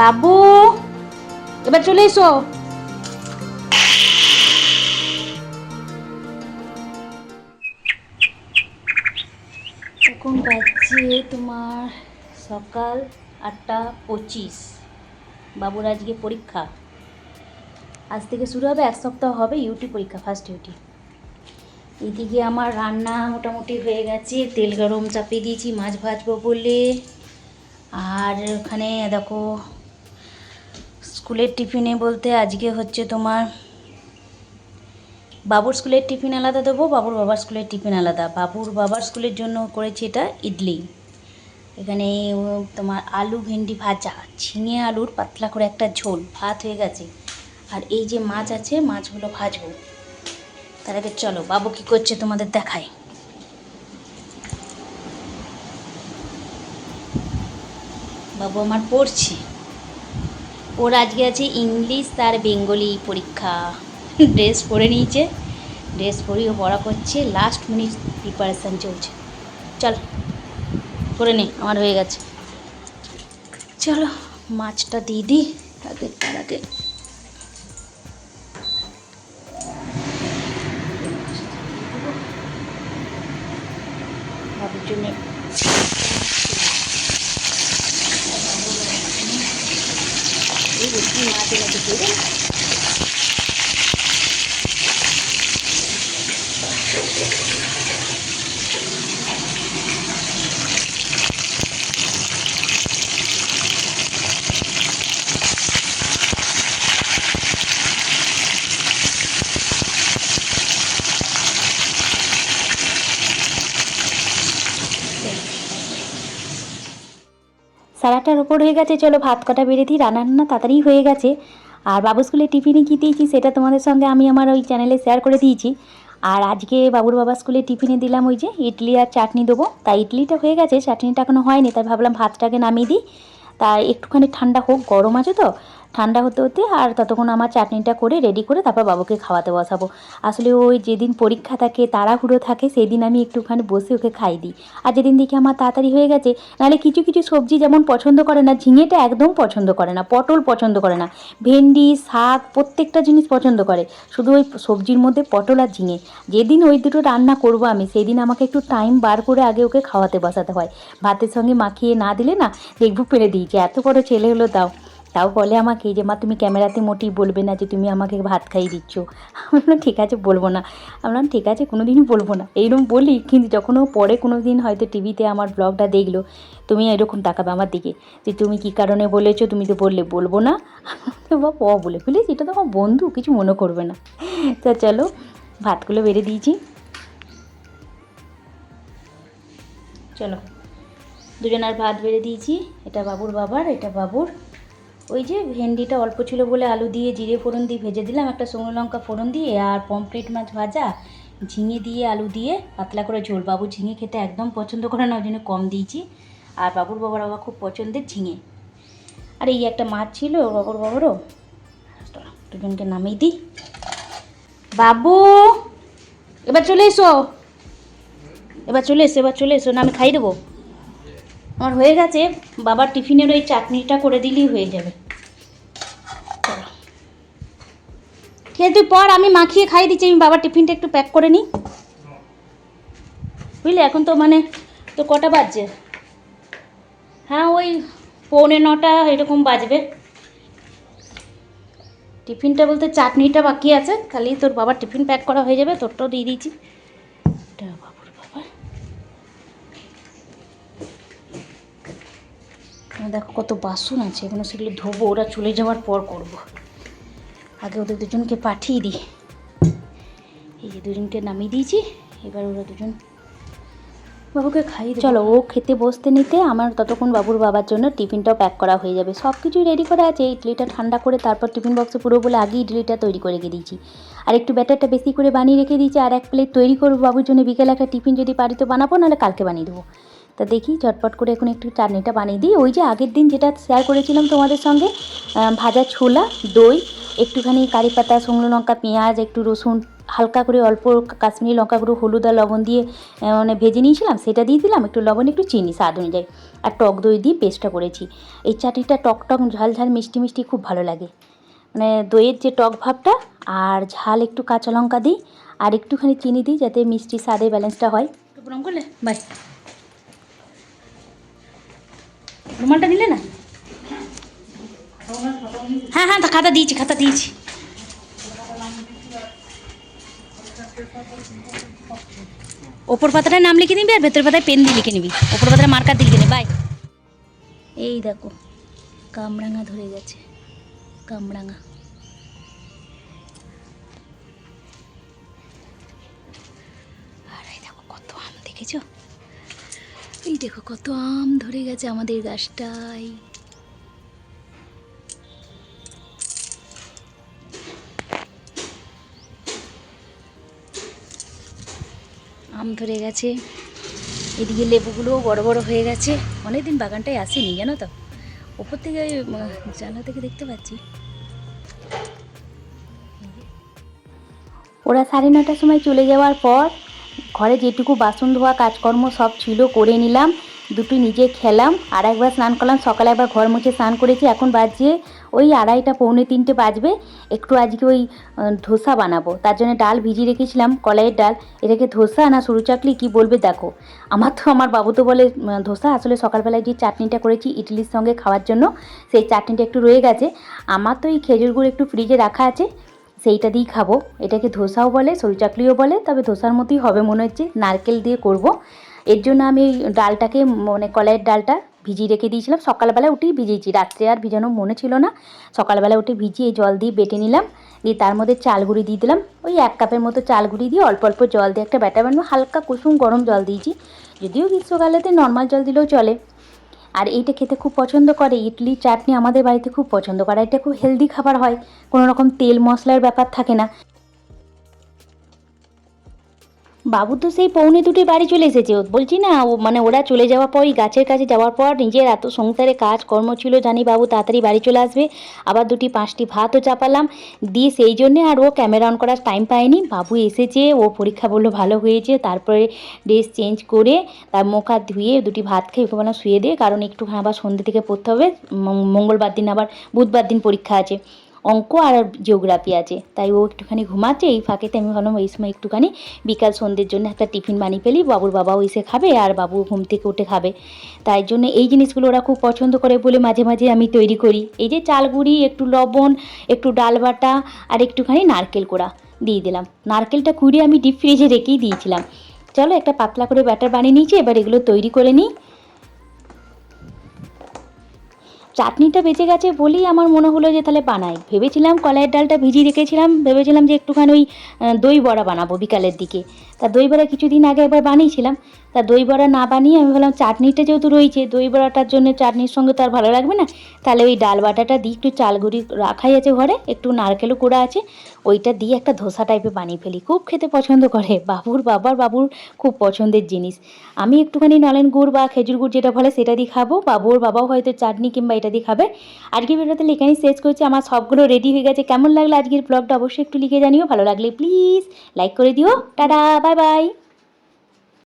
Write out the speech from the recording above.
বাবু, এবার চলে এসো। এখন বাজছে তোমার সকাল আটটা পঁচিশ। বাবুর আজকে পরীক্ষা। আজ থেকে শুরু হবে, এক সপ্তাহ হবে ইউটি পরীক্ষা ফার্স্ট ইউটি। এদিকে আমার রান্না মোটামুটি হয়ে গেছে, তেল গরম চাপিয়ে দিয়েছি, মাছ ভাজবো বলে। আর ওখানে দেখো স্কুলের টিফিনে বলতে আজকে হচ্ছে তোমার বাবুর স্কুলের টিফিন আলাদা দেবো, বাবুর বাবার স্কুলের টিফিন আলাদা। বাবুর বাবার স্কুলের জন্য করেছি এটা ইডলি। এখানে তোমার আলু ভেন্ডি ভাজা, ঝিঙে আলুর পাতলা করে একটা ঝোল, ভাত হয়ে গেছে। আর এই যে মাছ আছে, মাছগুলো ভাজবো। তার আগে চলো, বাবু কি করছে তোমাদের দেখায়। বাবু আমার পড়ছে। ওর আজকে আছে ইংলিশ তার বেঙ্গলি পরীক্ষা। ড্রেস পরে নিয়েছে। ড্রেস পরিয়ে পড়া করছে। লাস্ট মিনিট প্রিপারেশান চলছে। চল করে নে, আমার হয়ে গেছে। চলো, মাছটা দিয়ে দিই। আগে তার আগে এই বেশি মাছ সারাটার ওপর হয়ে গেছে, চলো ভাত কটা বেড়ে দিই রান্না তাড়াতাড়ি হয়ে গেছে। আর বাবু স্কুলে টিফিনে কী দিয়েছি, সেটা তোমাদের সঙ্গে আমি আমার ওই চ্যানেলে শেয়ার করে দিয়েছি। আর আজকে বাবুর বাবা স্কুলে টিফিনে দিলাম ওই যে ইডলি আর চাটনি দেবো। তাই ইডলিটা হয়ে গেছে, চাটনিটা এখনও হয়নি, তাই ভাবলাম ভাতটাকে নামিয়ে দিই। তাই একটুখানি ঠান্ডা হোক, গরম আছে তো ঠান্ডা হতে হতে আর ততক্ষণ আমার চাটনিটা করে রেডি করে তারপর বাবুকে খাওয়াতে বসাবো। আসলে ওই যেদিন পরীক্ষা থাকে, তাড়াহুড়ো থাকে সেই দিন আমি একটুখানি বসে ওকে খাই দিই। আর যেদিন দেখি আমার তাড়াতাড়ি হয়ে গেছে, নাহলে কিছু কিছু সবজি যেমন পছন্দ করে না, ঝিঙেটা একদম পছন্দ করে না, পটল পছন্দ করে না, ভেন্ডি, শাক, প্রত্যেকটা জিনিস পছন্দ করে। শুধু ওই সবজির মধ্যে পটল আর ঝিঙে। যেদিন ওই দুটো রান্না করব আমি সেই দিন আমাকে একটু টাইম বার করে আগে ওকে খাওয়াতে বসাতে হয়। ভাতের সঙ্গে মাখিয়ে না দিলে না দেখব পেরে দিয়েছে। এত বড় ছেলে হলো তাও। তাও বলে আমাকে যে, মা, তুমি ক্যামেরাতে মোটেই বলবে না যে, তুমি আমাকে ভাত খাইয়ে দিচ্ছ। আমি বললাম, ঠিক আছে, বলব না। আমি বললাম, ঠিক আছে কোনো দিনই বলব না। এইরকম বলি, কিন্তু যখন ও পরে কোনো দিন হয়তো টিভিতে আমার ব্লগটা দেখল, তুমি এরকম তাকাবে আমার দিকে যে, তুমি কী কারণে বলেছ? তুমি তো বললে বলব না। বাবা ও বলে ফেলিস এটা তো আমার বন্ধু, কিছু মনে করবে না। তা চলো, ভাতগুলো বেড়ে দিয়েছি। চলো, দুজনের ভাত বেড়ে দিয়েছি, এটা বাবুর বাবার, এটা বাবুর ওই যে ভেন্ডিটা অল্প ছিল বলে আলু দিয়ে জিরে ফোড়ন দিয়ে ভেজে দিলাম। একটা শুকনো লঙ্কা ফোড়ন দিয়ে আর পমফ্রেট মাছ ভাজা, ঝিঙে দিয়ে আলু দিয়ে পাতলা করে ঝোল। বাবু ঝিঙে খেতে একদম পছন্দ করে না, ওই জন্য কম দিয়েছি। আর বাবুর বাবার আবার খুব পছন্দের ঝিঙে। আর এই একটা মাছ ছিল, বাবুর বাবারও। দুজনকে নামিয়ে দিই। বাবু, এবার চলে এসো। এবার চলে এসো, এবার চলে এসো, না আমি খাই দেবো। আমার হয়ে গেছে, বাবার টিফিনের ওই চাটনিটা করে দিলেই হয়ে যাবে। ঠিক আছে তুই পর আমি মাখিয়ে খাই দিচ্ছি, আমি বাবার টিফিনটা একটু প্যাক করে নিই। বুঝলি, এখন তো মানে তো কটা বাজছে? হ্যাঁ ওই পৌনে নটা এরকম বাজবে। টিফিনটা বলতে চাটনিটা বাকি আছে, খালি তোর বাবার টিফিন প্যাক করা হয়ে যাবে, তোরটাও দিয়ে দিয়েছি। এখানে দেখো কত বাসন আছে, এগুলো সেগুলো ধোবো, ওরা চলে যাওয়ার পর করব। আগে ওদের দুজনকে পাঠিয়ে দিই। এই যে দুজনকে নামিয়ে দিয়েছি, এবার ওরা দুজন বাবুকে খাই চলো, ও খেতে বসতে নিতে আমার ততক্ষণ বাবুর বাবার জন্য টিফিনটাও প্যাক করা হয়ে যাবে। সব কিছুই রেডি করা আছে ইডলিটা ঠান্ডা করে তারপর টিফিন বক্সে পুরো বলে আগেই ইডলিটা তৈরি করে রেখে দিয়েছি। আর একটু ব্যাটারটা বেশি করে বানিয়ে রেখে দিয়েছি, আর এক প্লেট তৈরি করব। বাবুর জন্য বিকেলে একটা টিফিন যদি পারি তো বানাবো, নাহলে কালকে বানিয়ে দেবো। তা দেখি ঝটপট করে এখন একটু চাটনিটা বানিয়ে দিই। ওই যে আগের দিন যেটা শেয়ার করেছিলাম তোমাদের সঙ্গে ভাজা ছোলা, দই, একটুখানি কারি পাতা, শুকনো লঙ্কা, পেঁয়াজ, একটু রসুন, হালকা করে অল্প কাশ্মীরি লঙ্কা গুঁড়ো, হলুদ আর লবণ দিয়ে মানে ভেজে নিয়েছিলাম, সেটা দিয়ে দিলাম, একটু লবণ, একটু চিনি, স্বাদ অনুযায়ী। আর টক দই দিয়ে পেস্টটা করেছি। এই চাটনিটা টক টক, ঝাল ঝাল, মিষ্টি মিষ্টি খুব ভালো লাগে। মানে দইয়ের যে টক ভাবটা, আর ঝাল একটু কাঁচা লঙ্কা দিই, আর একটুখানি চিনি দিই, যাতে মিষ্টি স্বাদে ব্যালেন্সটা হয়। করলে? বাই। রুমালটা নিলে না? হ্যাঁ হ্যাঁ খাতা দিয়েছি খাতা দিয়েছি। ওপর পাতাটায় নাম লিখে নিবি আর ভেতর পাতায় পেন দিয়ে লিখে নিবি। ওপর পাতায় মার্কার দিয়ে লিখে নিবি বাই এই দেখো, কামরাঙা ধরে গেছে, কামরাঙা। আর এই দেখো কত আম দেখেছ? এই দেখো কত আম ধরে গেছে আমাদের গাছটায়। আম ধরে গেছে। এদিকে লেবুগুলোও বড় বড় হয়ে গেছে। অনেকদিন বাগানটায় আসেনি, জানো তো? ওপর থেকে জানলা থেকে দেখতে পাচ্ছি। ওরা সাড়ে নটার সময় চলে যাওয়ার পর ঘরে যেটুকু বাসন ধোয়া, কাজকর্ম সব ছিল, করে নিলাম, দুটো নিজে খেলাম, আর একবার স্নান করলাম, সকালে একবার ঘর মুছে স্নান করেছি, এখন বাজে ওই আড়াইটা, পৌনে তিনটে বাজবে, একটু আজকে ওই ধোসা বানাবো, তার জন্য ডাল ভিজিয়ে রেখেছিলাম, কলাইয়ের ডাল, এটাকে ধোসা না সরু চাকলি কী বলবে দেখো, আমার তো, আমার বাবু তো বলে ধোসা, আসলে সকালবেলায় যে চাটনিটা করেছি ইডলির সঙ্গে খাওয়ার জন্য, সেই চাটনিটা একটু রয়ে গেছে, আমার তো এই খেজুর গুড় একটু ফ্রিজে রাখা আছে সেইটা দিয়েই খাব। এটাকে ধোসাও বলে সরু চাকলিও বলে, তবে ধোসার মতোই হবে। মনে হচ্ছে নারকেল দিয়ে করব। এর জন্য আমি ডালটাকে মানে কলাইয়ের ডালটা ভিজিয়ে রেখে দিয়েছিলাম। সকালবেলা উঠেই ভিজিয়েছি। রাত্রে আর ভিজানো মনে ছিল না। সকালবেলা উঠে ভিজিয়ে জল দিয়ে বেটে নিলাম। দিয়ে তার মধ্যে চাল গুঁড়ি দিয়ে দিলাম। ওই এক কাপের মতো চাল গুঁড়ি দিয়ে অল্প অল্প জল দিয়ে একটা ব্যাটার বানাবো। হালকা কুসুম গরম জল দিয়েছি। যদিও গ্রীষ্মকালেতে নর্মাল জল দিলেও চলে। আর এইটা খেতে খুব পছন্দ করে। ইডলি, চাটনি আমাদের বাড়িতে খুব পছন্দ করে। এটা খুব হেলদি খাবার হয়। কোনো রকম তেল মশলার ব্যাপার থাকে না। বাবু তো সেই পৌনে দুটি বাড়ি চলে এসেছে। বলছি না, ও মানে ওরা চলে যাওয়ার পর গাছের কাছে যাওয়ার পর নিজের এত সংসারে কাজ কর্ম ছিল, জানি বাবু তাড়াতাড়ি বাড়ি চলে আসবে। আবার দুটি পাঁচটি ভাতও চাপালাম। দিয়ে সেই জন্যে আর ও ক্যামেরা অন করার টাইম পায়নি বাবু এসেছে, ও পরীক্ষা বলল ভালো হয়েছে। তারপরে ড্রেস চেঞ্জ করে তার মুখ হাত ধুয়ে দুটি ভাত খেয়ে ওকে শুয়ে দিয়ে কারণ একটুখানি আবার সন্ধ্যে থেকে পড়তে হবে। মঙ্গলবার দিন আবার বুধবার দিন পরীক্ষা আছে। অঙ্ক আর জিওগ্রাফি আছে। তাই ও একটুখানি ঘুমাচ্ছে, এই ফাঁকেতে আমি ভাবলাম এই সময় একটুখানি বিকাল সন্ধ্যের জন্য একটা টিফিন বানিয়ে ফেলি, বাবুর বাবাও এসে খাবে আর বাবু ঘুম থেকে উঠে খাবে। তাই জন্য এই জিনিসগুলো ওরা খুব পছন্দ করে বলে মাঝে মাঝে আমি তৈরি করি। এই যে চাল গুঁড়ি, একটু লবণ, একটু ডাল বাটা আর একটুখানি নারকেল কোড়া দিয়ে দিলাম। নারকেলটা কুড়িয়ে আমি ডিপ ফ্রিজে রেখেই দিয়েছিলাম। চলো একটা পাতলা করে ব্যাটার বানিয়ে নিয়েছি, এবার এগুলো তৈরি করে নিই। চাটনিটা বেঁচে গেছে বলেই আমার মনে হলো যে তাহলে বানাই। ভেবেছিলাম কলাইয়ের ডালটা ভিজিয়ে রেখেছিলাম, ভেবেছিলাম যে একটুখানি ওই দই বড়া বানাবো বিকালের দিকে। তা দই বড়া কিছুদিন আগে একবার বানিয়েছিলাম, তা দই বড়া না বানিয়ে আমি ভাবলাম চাটনিটা যেহেতু রয়েছে, দই বড়াটার জন্য চাটনির সঙ্গে তো আর ভালো লাগবে না, তাহলে ওই ডাল বাটাটা দিয়ে একটু চালগুড়ি রাখাই আছে ঘরে, একটু নারকেলও কুড়া আছে, ওইটা দিয়ে একটা ধোসা টাইপের বানিয়ে ফেলি। খুব খেতে পছন্দ করে, বাবুর বাবার বাবুর খুব পছন্দের জিনিস। আমি একটুখানি নলেন গুড় বা খেজুর গুড় যেটা বলে সেটা দিয়ে খাব, বাবুর বাবাও হয়তো চাটনি কিংবা এটা দিয়ে খাবে আজকে ভিডিওতে এখানেই শেষ করছি। আমার সবগুলো রেডি হয়ে গেছে। কেমন লাগল আজকের ব্লগটা অবশ্যই একটু লিখে জানিও। ভালো লাগলে প্লিজ লাইক করে দিও। Tata bye bye